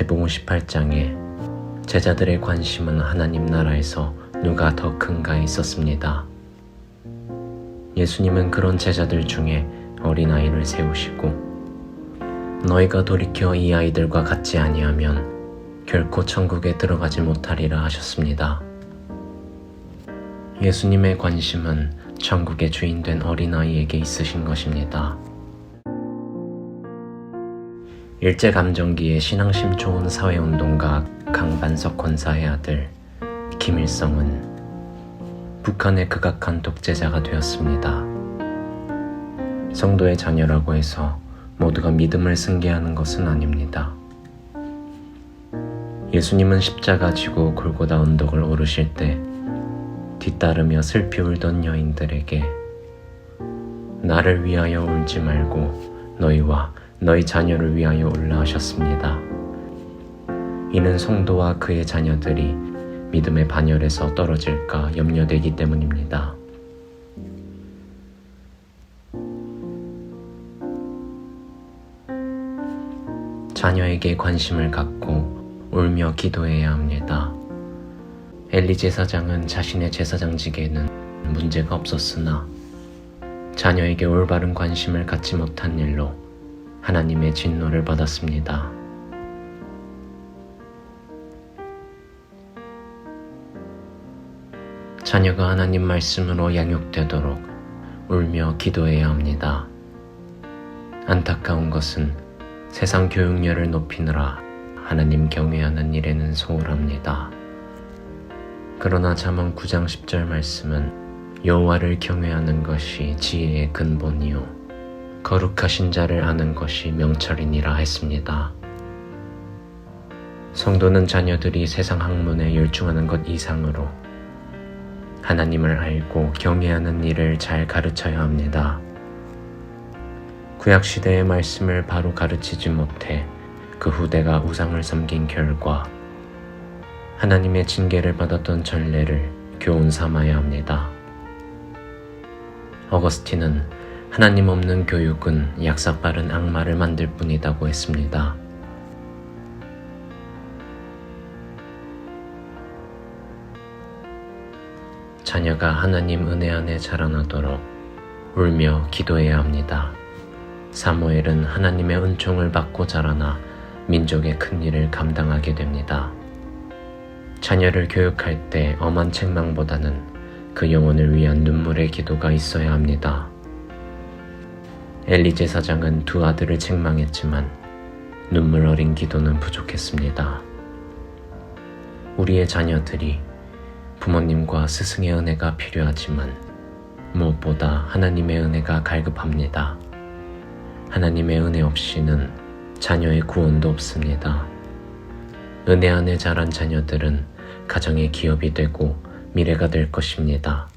마태복음 18장에 제자들의 관심은 하나님 나라에서 누가 더 큰가에 있었습니다. 예수님은 그런 제자들 중에 어린아이를 세우시고 너희가 돌이켜 이 아이들과 같지 아니하면 결코 천국에 들어가지 못하리라 하셨습니다. 예수님의 관심은 천국의 주인 된 어린아이에게 있으신 것입니다. 일제감정기에 신앙심 좋은 사회운동가 강반석 권사의 아들 김일성은 북한의 극악한 독재자가 되었습니다. 성도의 자녀라고 해서 모두가 믿음을 승계하는 것은 아닙니다. 예수님은 십자가 지고 골고다 언덕을 오르실 때 뒤따르며 슬피 울던 여인들에게 나를 위하여 울지 말고 너희와 너희 자녀를 위하여 울라 하셨습니다. 이는 성도와 그의 자녀들이 믿음의 반열에서 떨어질까 염려되기 때문입니다. 자녀에게 관심을 갖고 울며 기도해야 합니다. 엘리 제사장은 자신의 제사장직에는 문제가 없었으나 자녀에게 올바른 관심을 갖지 못한 일로 하나님의 진노를 받았습니다. 자녀가 하나님 말씀으로 양육되도록 울며 기도해야 합니다. 안타까운 것은 세상 교육열을 높이느라 하나님 경외하는 일에는 소홀합니다. 그러나 잠언 9장 10절 말씀은 여호와를 경외하는 것이 지혜의 근본이요 거룩하신 자를 아는 것이 명철이니라 했습니다. 성도는 자녀들이 세상 학문에 열중하는 것 이상으로 하나님을 알고 경외하는 일을 잘 가르쳐야 합니다. 구약 시대의 말씀을 바로 가르치지 못해 그 후대가 우상을 섬긴 결과 하나님의 징계를 받았던 전례를 교훈 삼아야 합니다. 어거스틴은 하나님 없는 교육은 약삭빠른 악마를 만들 뿐이다고 했습니다. 자녀가 하나님 은혜 안에 자라나도록 울며 기도해야 합니다. 사무엘은 하나님의 은총을 받고 자라나 민족의 큰 일을 감당하게 됩니다. 자녀를 교육할 때 엄한 책망보다는 그 영혼을 위한 눈물의 기도가 있어야 합니다. 엘리 제 사장은 두 아들을 책망했지만 눈물 어린 기도는 부족했습니다. 우리의 자녀들이 부모님과 스승의 은혜가 필요하지만 무엇보다 하나님의 은혜가 갈급합니다. 하나님의 은혜 없이는 자녀의 구원도 없습니다. 은혜 안에 자란 자녀들은 가정의 기업이 되고 미래가 될 것입니다.